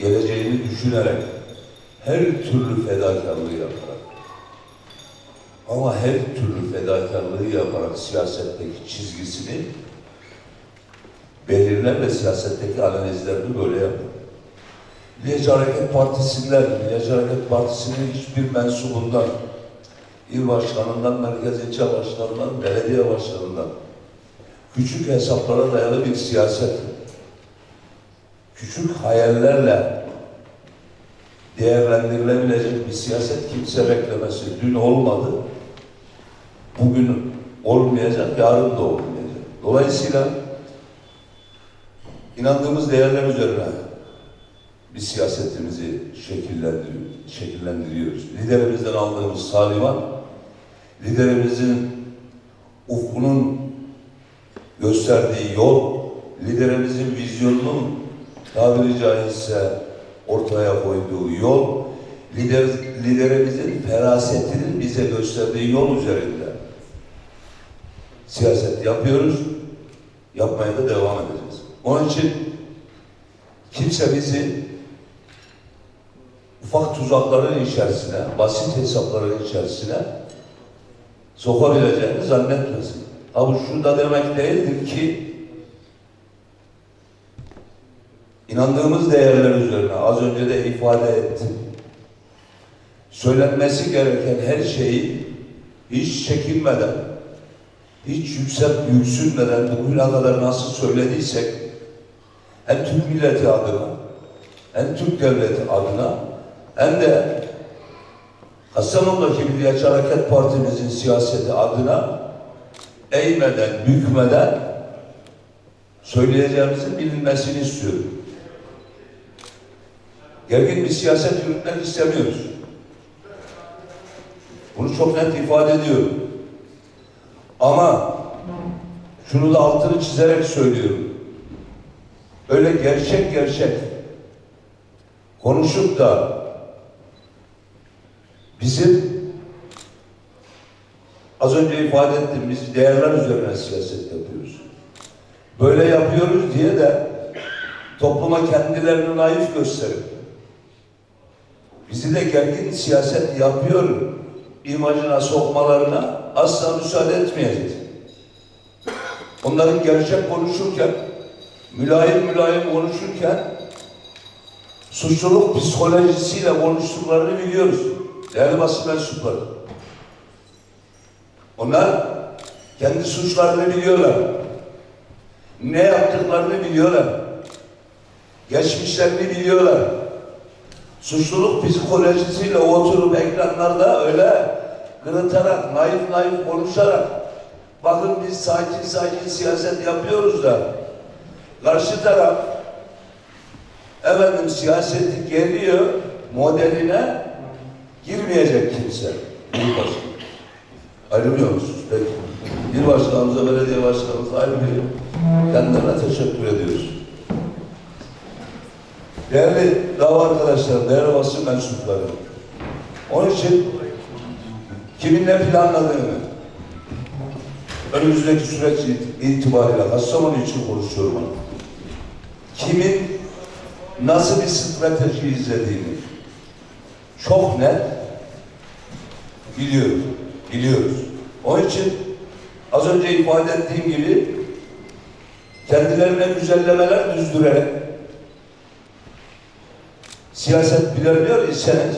geleceğini düşünerek her türlü fedakarlığı yaparak ama her türlü fedakarlığı yaparak siyasetteki çizgisini belirler ve siyasetteki analizlerini böyle yapar. Milliyetçi Hareket Partisi'nden, Milliyetçi Hareket Partisi'nin hiçbir mensubundan, il başkanından, merkez ilçe başkanından, belediye başkanından küçük hesaplara dayalı bir siyaset, küçük hayallerle değerlendirilebilecek bir siyaset kimse beklemesi. Dün olmadı, bugün olmayacak, yarın da olmayacak. Dolayısıyla inandığımız değerler üzerine bir siyasetimizi şekillendiriyor, şekillendiriyoruz. Liderimizden aldığımız talimat, liderimizin ufkunun gösterdiği yol, liderimizin vizyonunun tabiri caizse ortaya koyduğu yol, lider, liderimizin ferasetinin bize gösterdiği yol üzerinde siyaset yapıyoruz, yapmaya da devam edeceğiz. Onun için kimse bizi ufak tuzakların içerisine, basit hesapların içerisine sokabileceğini zannetmesin. Ha bu da demek değildir ki inandığımız değerler üzerine az önce de ifade ettim. Söylenmesi gereken her şeyi hiç çekinmeden, hiç yüksek yüksünmeden bugüne kadar nasıl söylediysek hem Türk milleti adına hem Türk devleti adına hem de Kastamonu'daki Milliyetçi Hareket Partimizin siyaseti adına eğmeden, bükmeden söyleyeceğimizin bilinmesini istiyorum. Gergin bir siyaset yürütmek istemiyoruz. Bunu çok net ifade ediyorum. Ama şunu da altını çizerek söylüyorum. Öyle gerçek gerçek konuşup da bizim az önce ifade ettim biz değerler üzerine siyaset yapıyoruz. Böyle yapıyoruz diye de topluma kendilerini naif gösterip bizi de gergin siyaset yapıyor imajına sokmalarına asla müsaade etmeyeceğiz. Onların gerçek konuşurken, mülayim mülayim konuşurken suçluluk psikolojisiyle konuştuklarını biliyoruz. Değerli basın mensupları. Onlar kendi suçlarını biliyorlar. Ne yaptıklarını biliyorlar. Geçmişlerini biliyorlar. Suçluluk psikolojisiyle oturup ekranlarda öyle kırıtarak, naif naif konuşarak bakın biz sakin sakin siyaset yapıyoruz da karşı taraf efendim siyaseti geliyor modeline girmeyecek kimse. Başkanı. Ayrılıyor musunuz? Peki. İl başkanımıza, belediye başkanımıza ayrı bir kendilerine teşekkür ediyoruz. Değerli dava arkadaşlar, değerli basın mensupları. Onun için kimin ne planladığını önümüzdeki süreç itibariyle Kastamonu için konuşuyorum. Kimin nasıl bir strateji izlediğini çok net biliyoruz. Biliyoruz. Onun için az önce ifade ettiğim gibi kendilerine güzellemeler düzdürerek siyaset bilemiyor iseniz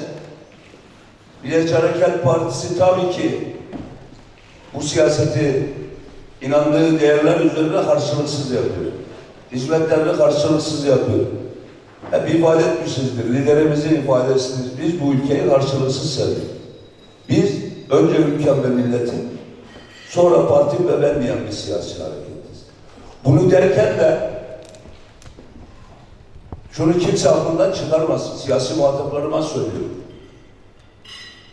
Milliyetçi Hareket Partisi tabii ki bu siyaseti inandığı değerler üzerine karşılıksız yapıyor. Hizmetlerini karşılıksız yapıyor. Hep ifade etmişizdir. Liderimizin ifadesidir. Biz bu ülkeyi karşılıksız sevdik. Biz önce ülkem ve milletin, sonra partim ve ben diyen bir siyasi hareketiz. Bunu derken de şunu kimse aklından çıkarmasın. Siyasi muhataplarıma söylüyorum.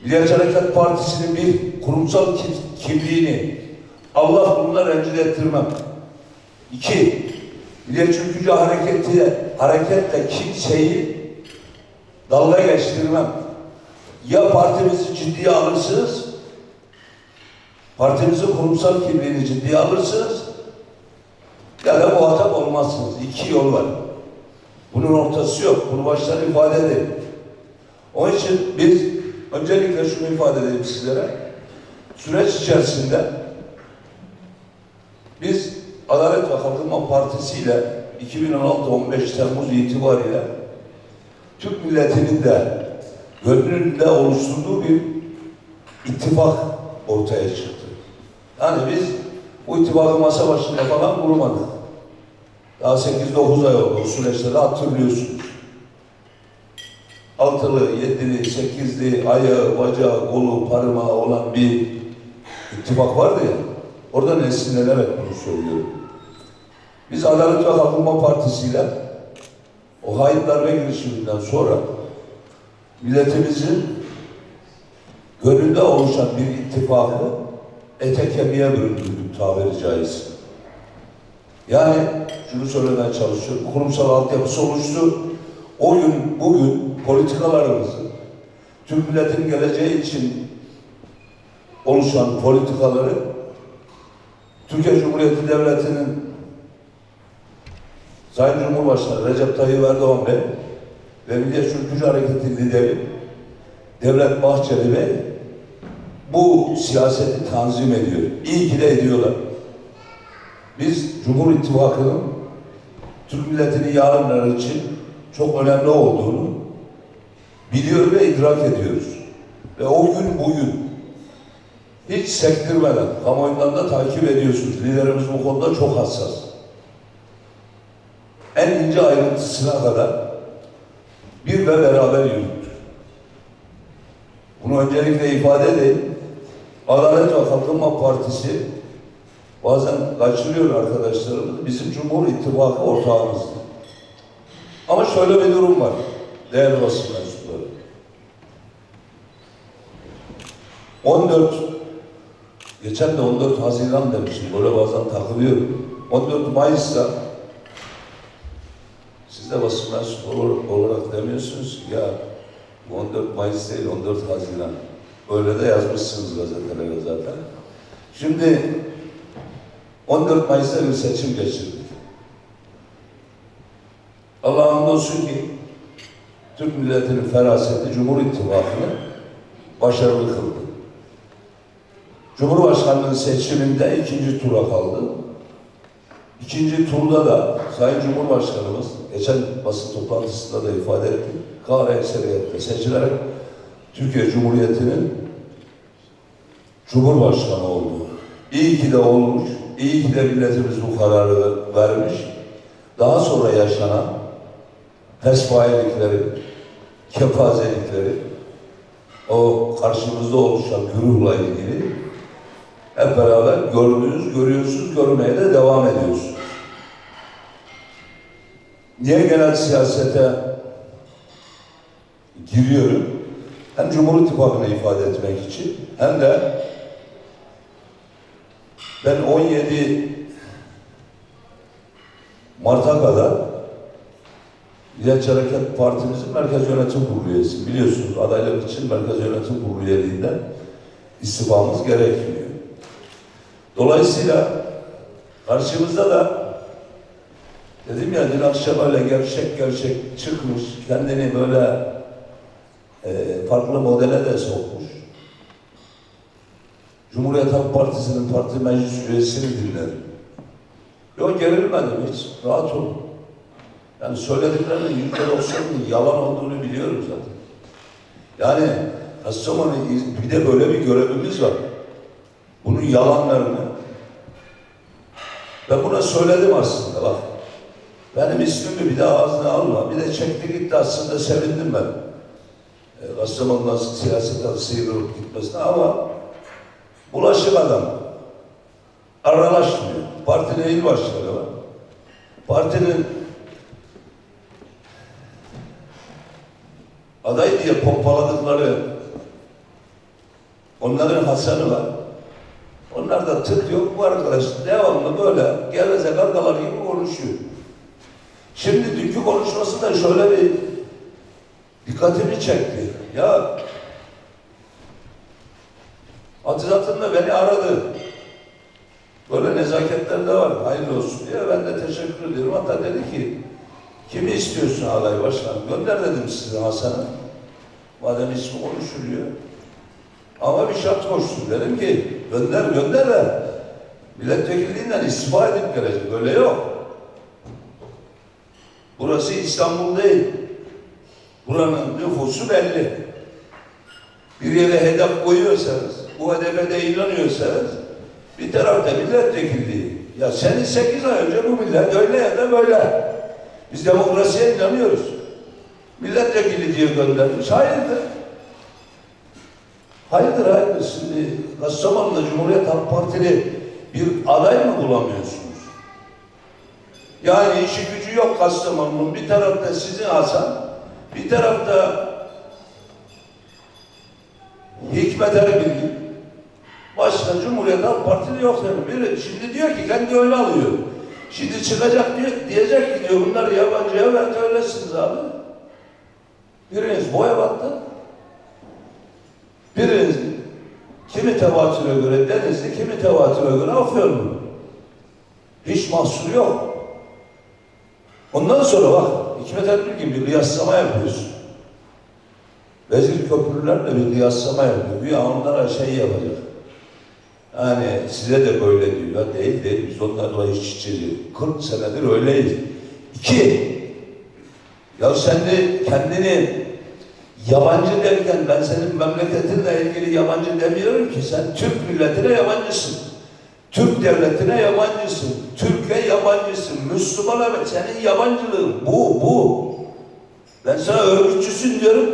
Milliyetçi Hareket Partisi'nin bir kurumsal kim- kimliğini Allah bununla rencide ettirmem. İki, Milliyetçi Ülkücü hareketi, hareketle kimseyi dalga geçtirmem. Ya partimizi ciddiye alırsınız, partimizin kurumsal kimliğini ciddiye alırsınız, ya da muhatap olmazsınız. İki yol var. Bunun ortası yok. Bunu baştan ifade edeyim. Onun için biz öncelikle şunu ifade edeyim sizlere. Süreç içerisinde biz Adalet ve Kalkınma Partisi ile 2016-15 Temmuz itibariyle Türk milletinin de gönlünde oluşturduğu bir ittifak ortaya çıktı. Yani biz bu ittifakı masa başında falan kurmadık. Daha 8-9 ay oldu o süreçleri hatırlıyorsunuz. Altılı, yedili, sekizli, ayağı, bacağı, kolu, parmağı olan bir ittifak vardı ya. Oradan esinlenerek bunu söylüyorum. Biz Adalet ve Kalkınma Partisi ile o hain darbe girişiminden sonra milletimizin gönlünde oluşan bir ittifakı ete kemiğe büründürdük tabiri caizse. Yani şunu söylemeye çalışıyorum. Kurumsal altyapısı oluştu. O gün, bugün politikalarımızı Türk milletin geleceği için oluşan politikaları Türkiye Cumhuriyeti Devleti'nin Sayın Cumhurbaşkanı Recep Tayyip Erdoğan Bey ve Milliyetçi Ülkücü Hareketi lideri Devlet Bahçeli Bey bu siyaseti tanzim ediyor. İyi ki de ediyorlar. Biz Cumhur İttifakı'nın Türk milletinin yarınları için çok önemli olduğunu biliyor ve idrak ediyoruz. Ve o gün bugün hiç sektirmeden kamuoyundan da takip ediyorsunuz. Liderimiz bu konuda çok hassas. En ince ayrıntısına kadar bir ve beraber yürüttük. Bunu öncelikle ifade edeyim. Adalet ve Kalkınma Partisi bazen kaçırıyor arkadaşlarımız. Bizim Cumhur İttifakı ortağımızdı. Ama şöyle bir durum var. Değerli basın mensupları. 14 geçen de 14 Haziran demişim. Böyle bazen takılıyorum. 14 Mayıs'ta siz de basın mensubu olarak- demiyorsunuz ya bu 14 Mayıs değil 14 Haziran. Öyle de yazmışsınız gazetelere zaten. Şimdi 14 Mayıs'ta bir seçim geçirdik. Allah'a hamdolsun ki Türk milletinin feraseti Cumhur İttifakı'nı başarılı kıldı. Cumhurbaşkanlığı seçiminde ikinci tura kaldı. İkinci turda da Sayın Cumhurbaşkanımız geçen basın toplantısında da ifade etti. Kahre ekseriyetle seçilerek Türkiye Cumhuriyeti'nin Cumhurbaşkanı oldu. İyi ki de olmuş, iyi ki de milletimiz bu kararı vermiş. Daha sonra yaşanan pespayelikleri, kepazelikleri, o karşımızda oluşan güruhla ilgili hep beraber gördünüz, görüyorsunuz, görmeye de devam ediyorsunuz. Niye genel siyasete giriyorum? Hem Cumhur İttifakı'nı ifade etmek için hem de ben 17 Mart'a kadar Milliyetçi Hareket Partimizin Merkez Yönetim Kurulu üyesi. Biliyorsunuz adaylık için Merkez Yönetim Kurulu üyeliğinden istifamız gerekmiyor. Dolayısıyla karşımızda da dedim ya dün akşam öyle gerçek gerçek çıkmış, kendini böyle e, farklı modele de sokmuş. Cumhuriyet Halk Partisi'nin parti meclis üyesini dinledim. Yok gerilmedim hiç, rahat olun. Yani söylediklerinin yüzde doksanının yalan olduğunu biliyorum zaten. Yani Kastamonu bir de böyle bir görevimiz var. Bunun yalanlarını ben buna söyledim aslında bak. Benim ismimi bir daha ağzına alma. Bir de çekti gitti aslında sevindim ben. E, Kastamonu'dan siyasete sıyrılıp gitmesine ama bulaşık adam. Aralaşmıyor. Partinin il başkanı var. Partinin aday diye pompaladıkları onların Hasan'ı var. Onlar da tık yok bu arkadaş devamlı böyle geveze kargalar gibi konuşuyor. Şimdi dünkü konuşmasında şöyle bir dikkatimi çekti. Ya Atizat'ın da beni aradı. Böyle nezaketler de var. Hayırlı olsun diye. Ben de teşekkür ediyorum. Hatta dedi ki Kimi istiyorsun aday başkanı? Gönder dedim size Hasan'ı. Madem ismi konuşuluyor. Ama bir şart koşsun. Dedim ki gönder gönder de milletvekilliğinden istifa edip gelecek. Öyle yok. Burası İstanbul değil. Buranın nüfusu belli. Bir yere hedef koyuyorsanız, bu hedefe de inanıyorsanız bir tarafta milletvekilliği. Ya seni sekiz ay önce bu millet öyle ya da böyle. Biz demokrasiye inanıyoruz. Milletvekili diye göndermiş. Hayırdır? Hayırdır hayırdır. Şimdi Kastamonu'da Cumhuriyet Halk Partili bir aday mı bulamıyorsunuz? Yani işi gücü yok Kastamonu'nun. Bir tarafta sizin Hasan, bir tarafta Hikmet Erbilgin. Başka Cumhuriyet Halk Partili yok yani. Biri şimdi diyor ki kendi öyle alıyor. Şimdi çıkacak diyor, diyecek ki diyor bunlar yabancı evet öylesiniz abi. Biriniz boya battı. Biriniz kimi tevatüre göre Denizli, kimi tevatüre göre Afyonlu. Hiç mahsur yok. Ondan sonra bak Hikmet Erbilgin bir kıyaslama yapıyorsun. Vezir köprülerle bir kıyaslama yapıyor. Güya onlara şey yapacak. Yani size de böyle diyor. Değil değil biz onlarla iç içeyiz. 40 senedir öyleyiz. İki, ya sen de kendini yabancı derken ben senin memleketinle ilgili yabancı demiyorum ki. Sen Türk milletine yabancısın. Türk devletine yabancısın. Türkiye yabancısın. Müslümana senin yabancılığın bu, bu. Ben sana örgütçüsün diyorum.